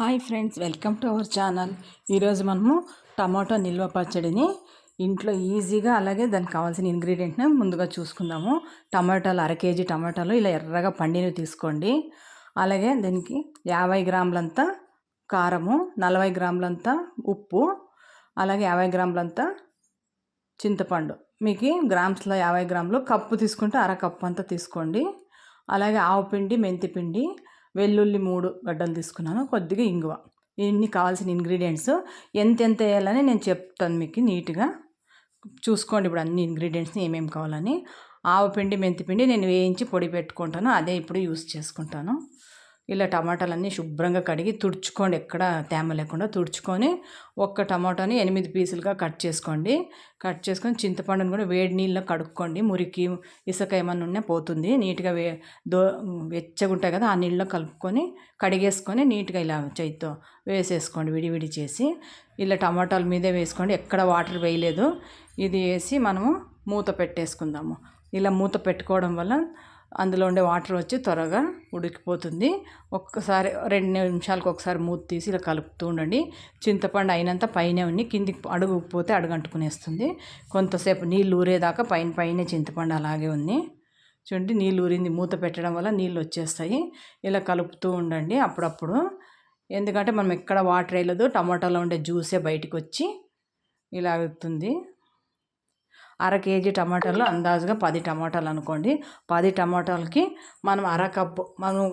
Hi friends welcome to our channel. ఈరోజు మనము tomato నిల్వ పచ్చడిని ఇంట్లో ఈజీగా అలాగే దానికి కావాల్సిన ఇంగ్రీడియంట్ని ముందుగా చూసుకుందాము. టమాటాలు అర కేజీ టమాటాలు ఇలా ఎర్రగా పండినవి తీసుకోండి. అలాగే దీనికి యాభై గ్రాములంతా కారము నలభై గ్రాములంతా ఉప్పు అలాగే యాభై గ్రాములంతా చింతపండు. మీకు గ్రామ్స్లో యాభై గ్రాములు కప్పు తీసుకుంటే అర కప్పు అంతా తీసుకోండి. అలాగే ఆవు పిండి మెంతి పిండి వెల్లుల్లి మూడు గడ్డలు తీసుకున్నాను కొద్దిగా ఇంగువ. ఇన్ని కావాల్సిన ఇంగ్రీడియంట్స్ ఎంతెంత వేయాలని నేను చెప్తాను మీకు నీట్గా. చూసుకోండి ఇప్పుడు అన్ని ఇంగ్రీడియంట్స్ని ఏమేమి కావాలని. ఆవు పిండి మెంతి పిండి నేను వేయించి పొడి పెట్టుకుంటాను అదే ఇప్పుడు యూస్ చేసుకుంటాను. ఇలా టమాటాలన్నీ శుభ్రంగా కడిగి తుడుచుకోండి. ఎక్కడ తేమ లేకుండా తుడుచుకొని ఒక్క టమాటాని ఎనిమిది పీసులుగా కట్ చేసుకోండి. కట్ చేసుకొని చింతపండుని కూడా వేడి నీళ్ళలో కడుక్కోండి. మురికి ఇసుక ఏమన్నా ఉన్నా పోతుంది. నీట్గా వే దో వెచ్చగా ఉంటాయి కదా ఆ నీళ్ళలో కలుపుకొని కడిగేసుకొని నీట్గా ఇలా చేతితో వేసేసుకోండి. విడివిడి చేసి ఇలా టమాటాల మీదే వేసుకోండి. ఎక్కడ వాటర్ వేయలేదు. ఇది వేసి మనము మూత పెట్టేసుకుందాము. ఇలా మూత పెట్టుకోవడం వల్ల అందులో ఉండే వాటర్ వచ్చి త్వరగా ఉడికిపోతుంది. ఒక్కసారి రెండు నిమిషాలకు ఒకసారి మూత తీసి ఇలా కలుపుతూ ఉండండి. చింతపండు అయినంత పైనే ఉండి కిందికి అడుగు పోతే అడుగు కొంతసేపు నీళ్ళు ఊరేదాకా పైన పైన చింతపండు అలాగే ఉంది. చూడండి నీళ్ళు ఊరింది. మూత పెట్టడం వల్ల నీళ్ళు వచ్చేస్తాయి. ఇలా కలుపుతూ ఉండండి అప్పుడప్పుడు. ఎందుకంటే మనం ఎక్కడ వాటర్ వేయలేదు టమాటాలో ఉండే జ్యూసే బయటకు వచ్చి ఇలా అవుతుంది. అర కేజీ టమాటాలు అందాజుగా పది టమాటాలు అనుకోండి. పది టమాటాలకి మనం అర కప్పు మనం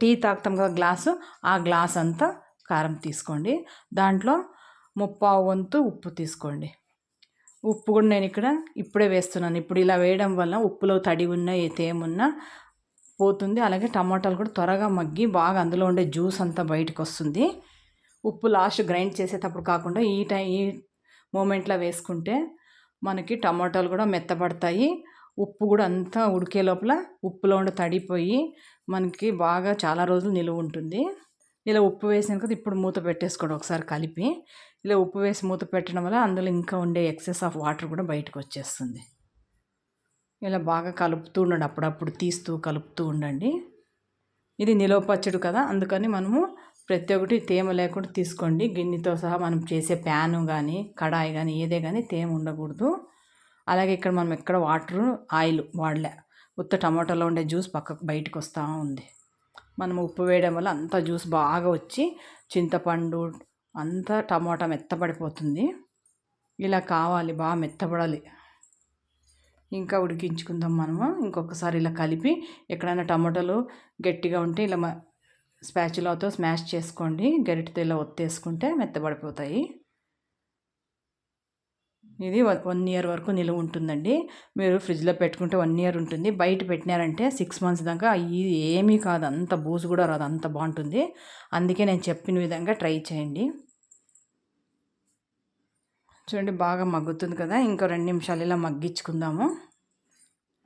టీ తాగుతాం కదా గ్లాసు ఆ గ్లాస్ అంతా కారం తీసుకోండి. దాంట్లో ముప్పావు వంతు ఉప్పు తీసుకోండి. ఉప్పు కూడా నేను ఇక్కడ ఇప్పుడే వేస్తున్నాను. ఇప్పుడు ఇలా వేయడం వల్ల ఉప్పులో తడి ఉన్న తేమున్నా పోతుంది. అలాగే టమాటాలు కూడా త్వరగా మగ్గి బాగా అందులో ఉండే జ్యూస్ అంతా బయటకు వస్తుంది. ఉప్పు లాస్ట్ గ్రైండ్ చేసేటప్పుడు కాకుండా ఈ టైం ఈ మూమెంట్లో వేసుకుంటే మనకి టమాటాలు కూడా మెత్తబడతాయి ఉప్పు కూడా అంతా ఉడికే లోపల ఉప్పులో ఉండి తడిపోయి మనకి బాగా చాలా రోజులు నిలువ ఉంటుంది. ఇలా ఉప్పు వేసిన కదా ఇప్పుడు మూత పెట్టేసుకోండి ఒకసారి కలిపి. ఇలా ఉప్పు వేసి మూత పెట్టడం వల్ల అందులో ఇంకా ఉండే ఎక్సెస్ ఆఫ్ వాటర్ కూడా బయటకు వచ్చేస్తుంది. ఇలా బాగా కలుపుతూ ఉండండి. అప్పుడప్పుడు తీస్తూ కలుపుతూ ఉండండి. ఇది నిలవ పచ్చడి కదా అందుకని మనము ప్రతి ఒక్కటి తేమ లేకుండా తీసుకోండి. గిన్నెతో సహా మనం చేసే ప్యాను కానీ కడాయి కానీ ఏదే కానీ తేమ ఉండకూడదు. అలాగే ఇక్కడ మనం ఎక్కడ వాటర్ ఆయిల్ వాడలే. ఉత్త టమాటాలో ఉండే జ్యూస్ పక్కకు బయటకు వస్తూ ఉంది. మనం ఉప్పు వేయడం వల్ల అంత జ్యూస్ బాగా వచ్చి చింతపండు అంతా టమాటా మెత్తపడిపోతుంది. ఇలా కావాలి బాగా మెత్తపడాలి. ఇంకా ఉడికించుకుందాం మనము. ఇంకొకసారి ఇలా కలిపి ఎక్కడైనా టమాటాలు గట్టిగా ఉంటే ఇలా స్పాచులాతో స్మాష్ చేసుకోండి. గరిటతో ఇలా ఒత్తేసుకుంటే మెత్తబడిపోతాయి. ఇది వన్ ఇయర్ వరకు నిలువ ఉంటుందండి. మీరు ఫ్రిడ్జ్లో పెట్టుకుంటే వన్ ఇయర్ ఉంటుంది. బయట పెట్టినారంటే సిక్స్ మంత్స్ దాకా ఇది ఏమీ కాదు. అంత బూజు కూడా రాదు. అంత బాగుంటుంది. అందుకే నేను చెప్పిన విధంగా ట్రై చేయండి. చూడండి బాగా మగ్గుతుంది కదా. ఇంకో రెండు నిమిషాలు ఇలా మగ్గించుకుందాము.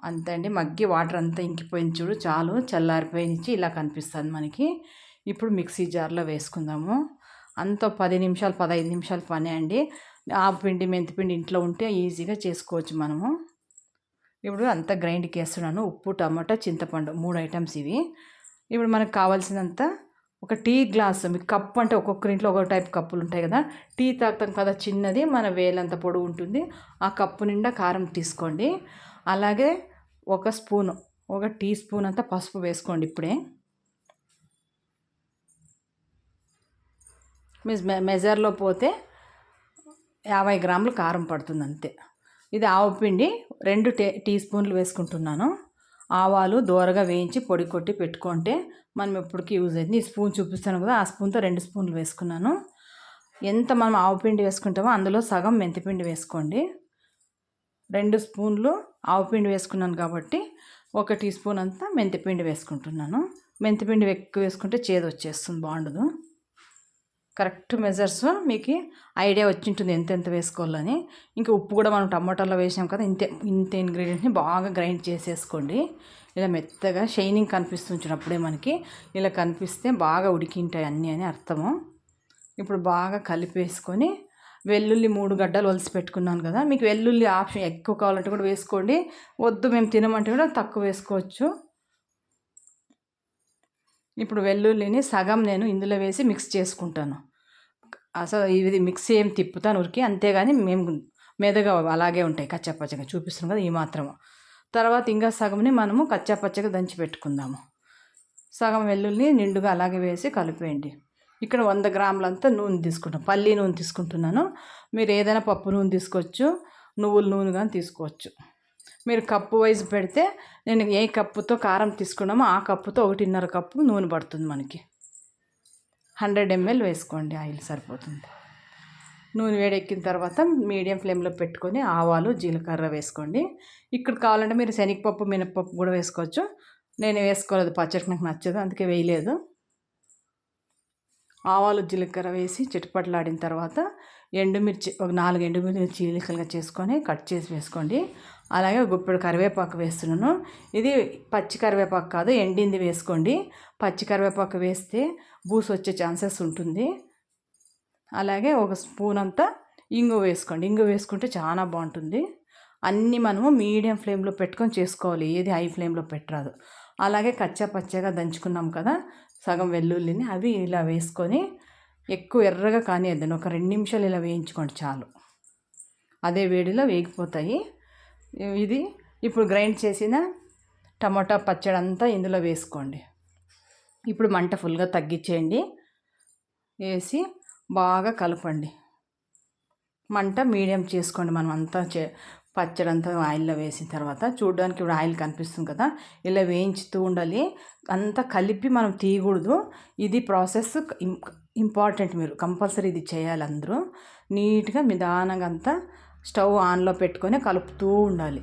అంతే అండి. మగ్గి వాటర్ అంతా ఇంకిపోయింది చూడు చాలు. చల్లారిపోయించి ఇలా కనిపిస్తుంది మనకి. ఇప్పుడు మిక్సీ జార్లో వేసుకుందాము. అంత పది నిమిషాలు పదహైదు నిమిషాలు పనే అండి. ఆ పిండి మెంతిపిండి ఇంట్లో ఉంటే ఈజీగా చేసుకోవచ్చు మనము. ఇప్పుడు అంతా గ్రైండ్కి వేస్తున్నాను ఉప్పు టమాటా చింతపండు మూడు ఐటమ్స్ ఇవి. ఇప్పుడు మనకు కావాల్సినంత ఒక టీ గ్లాస్ మీకు కప్ అంటే ఒక్కొక్కరి ఇంట్లో ఒక టైప్ కప్పులు ఉంటాయి కదా. టీ తాగుతాం కదా చిన్నది మన వేలంత పొడవు ఉంటుంది. ఆ కప్పు నిండా కారం తీసుకోండి. అలాగే ఒక స్పూను ఒక టీ స్పూన్ అంతా పసుపు వేసుకోండి ఇప్పుడే. మీ మెజర్లో పోతే యాభై గ్రాములు కారం పడుతుంది అంతే. ఇది ఆవు పిండి రెండు టే టీ స్పూన్లు వేసుకుంటున్నాను. ఆవాలు దోరగా వేయించి పొడి కొట్టి పెట్టుకుంటే మనం ఎప్పటికీ యూజ్ అవుతుంది ఈ స్పూన్ చూపిస్తాను కదా ఆ స్పూన్తో రెండు స్పూన్లు వేసుకున్నాను. ఎంత మనం ఆవు పిండి వేసుకుంటామో అందులో సగం మెంతిపిండి వేసుకోండి. రెండు స్పూన్లు ఆవు పిండి వేసుకున్నాను కాబట్టి ఒక టీ స్పూన్ అంతా మెంతిపిండి వేసుకుంటున్నాను. మెంతిపిండి ఎక్కువ వేసుకుంటే చేదు వచ్చేస్తుంది బాగుండదు. కరెక్ట్ మెజర్స్ మీకు ఐడియా వచ్చింటుంది ఎంత ఎంత వేసుకోవాలని. ఇంకా ఉప్పు కూడా మనం టమాటాలో వేసాం కదా ఇంతే ఇంత ఇంగ్రీడియంట్ని బాగా గ్రైండ్ చేసేసుకోండి. ఇలా మెత్తగా షైనింగ్ కనిపిస్తుంచినప్పుడే మనకి. ఇలా కనిపిస్తే బాగా ఉడికింటాయి అన్నీ అని అర్థము. ఇప్పుడు బాగా కలిపేసుకొని వెల్లుల్లి మూడు గడ్డలు వలిసి పెట్టుకున్నాను కదా మీకు వెల్లుల్లి ఆప్షన్ ఎక్కువ కావాలంటే కూడా వేసుకోండి. వద్దు మేము తినమంటే కూడా తక్కువ వేసుకోవచ్చు. ఇప్పుడు వెల్లుల్లిని సగం నేను ఇందులో వేసి మిక్స్ చేసుకుంటాను. అసలు ఇది మిక్స్ ఏం తిప్పుతాను ఉరికి అంతేగాని మేము మెదగా అలాగే ఉంటాయి కచ్చాపచ్చగా చూపిస్తున్నాం కదా ఈ మాత్రము తర్వాత ఇంకా సగంని మనము కచ్చాపచ్చగా దంచి పెట్టుకుందాము. సగం వెల్లుల్ని నిండుగా అలాగే వేసి కలిపేయండి. ఇక్కడ వంద గ్రాములంతా నూనె తీసుకుంటాం. పల్లి నూనె తీసుకుంటున్నాను. మీరు ఏదైనా పప్పు నూనె తీసుకోవచ్చు. నువ్వుల నూనె కానీ తీసుకోవచ్చు. మీరు కప్పు వైజ్ పెడితే నేను ఏ కప్పుతో కారం తీసుకున్నామో ఆ కప్పుతో ఒకటిన్నర కప్పు నూనె పడుతుంది మనకి. హండ్రెడ్ ఎంఎల్ వేసుకోండి ఆయిల్ సరిపోతుంది. నూనె వేడెక్కిన తర్వాత మీడియం ఫ్లేమ్లో పెట్టుకొని ఆవాలు జీలకర్ర వేసుకోండి. ఇక్కడ కావాలంటే మీరు శనగపప్పు మినపప్పు కూడా వేసుకోవచ్చు. నేను వేసుకోలేదు పచ్చడి నాకు నచ్చదు అందుకే వేయలేదు. ఆవాలు జీలకర్ర వేసి చిటపట్లాడిన తర్వాత ఎండుమిర్చి ఒక నాలుగు ఎండుమిర్చి చీలికలుగా చేసుకొని కట్ చేసి వేసుకోండి. అలాగే గుప్పెడు కరివేపాకు వేస్తున్నాను. ఇది పచ్చి కరివేపాకు కాదు ఎండింది వేసుకోండి. పచ్చి కరివేపాకు వేస్తే బూసు వచ్చే ఛాన్సెస్ ఉంటుంది. అలాగే ఒక స్పూన్ అంతా ఇంగు వేసుకోండి. ఇంగు వేసుకుంటే చాలా బాగుంటుంది. అన్నీ మనము మీడియం ఫ్లేమ్లో పెట్టుకొని చేసుకోవాలి. ఏది హై ఫ్లేమ్లో పెట్టరాదు. అలాగే కచ్చా పచ్చగా దంచుకున్నాం కదా సగం వెల్లుల్లిని అవి ఇలా వేసుకొని ఎక్కువ ఎర్రగా కానివ్వద్దండి ఒక రెండు నిమిషాలు ఇలా వేయించుకోండి చాలు. అదే వేడిలో వేగిపోతాయి. ఇది ఇప్పుడు గ్రైండ్ చేసిన టమాటా పచ్చడి అంతా ఇందులో వేసుకోండి. ఇప్పుడు మంట ఫుల్గా తగ్గించేయండి. వేసి బాగా కలపండి. మంట మీడియం చేసుకోండి మనం అంతా చే పచ్చడి అంతా ఆయిల్లో వేసిన తర్వాత చూడడానికి ఇప్పుడు ఆయిల్ కనిపిస్తుంది కదా ఇలా వేయించుతూ ఉండాలి. అంతా కలిపి మనం తీయకూడదు. ఇది ప్రాసెస్ ఇంపార్టెంట్ మీరు కంపల్సరీ ఇది చేయాలి అందరూ. నీట్గా నిదానంగా అంతా స్టవ్ ఆన్లో పెట్టుకొని కలుపుతూ ఉండాలి.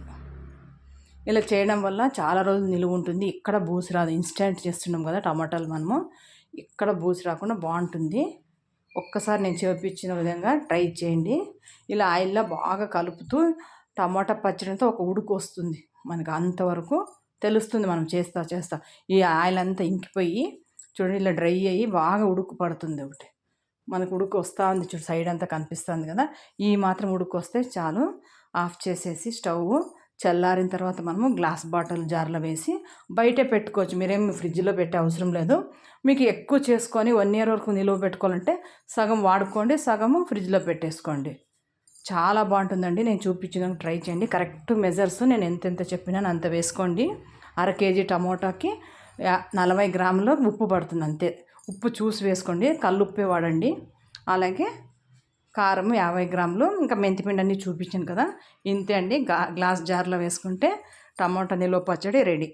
ఇలా చేయడం వల్ల చాలా రోజులు నిలువ ఉంటుంది. ఇక్కడ బూసి రాదు. ఇన్స్టెంట్ చేస్తున్నాం కదా టమాటాలు మనము. ఇక్కడ బూసి రాకుండా బాగుంటుంది. ఒక్కసారి నేను చూపించిన విధంగా ట్రై చేయండి. ఇలా ఆయిల్లో బాగా కలుపుతూ టమాటా పచ్చడితో ఒక ఉడుకు వస్తుంది. మనకు అంతవరకు తెలుస్తుంది మనం చేస్తా చేస్తా. ఈ ఆయిల్ అంతా ఇంకిపోయి చూడండి ఇలా డ్రై అయ్యి బాగా ఉడుకు పడుతుంది ఒకటి. మనకు ఉడుకు వస్తూ ఉంది చూడు సైడ్ అంతా కనిపిస్తుంది కదా. ఈ మాత్రం ఉడుకు వస్తే చాలు. ఆఫ్ చేసేసి స్టవ్ చల్లారిన తర్వాత మనము గ్లాస్ బాటిల్ జార్లో వేసి బయటే పెట్టుకోవచ్చు. మీరేం ఫ్రిడ్జ్లో పెట్టే అవసరం లేదు. మీకు ఎక్కువ చేసుకొని వన్ ఇయర్ వరకు నిలువ పెట్టుకోవాలంటే సగం వాడుకోండి సగము ఫ్రిడ్జ్లో పెట్టేసుకోండి. చాలా బాగుంటుందండి. నేను చూపించిన ట్రై చేయండి. కరెక్ట్ మెజర్స్ నేను ఎంతెంత చెప్పినాను అంత వేసుకోండి. అర కేజీ టమోటాకి నలభై గ్రాములు ఉప్పు పడుతుంది అంతే. ఉప్పు చూసి వేసుకోండి. కల్లుప్పే వాడండి. అలాగే కారం యాభై గ్రాములు ఇంకా మెంతిపిండి అన్నీ చూపించాను కదా. ఇంతే అండి. గ్లాస్ జార్లో వేసుకుంటే టమాటా నిల్వ పచ్చడి రెడీ.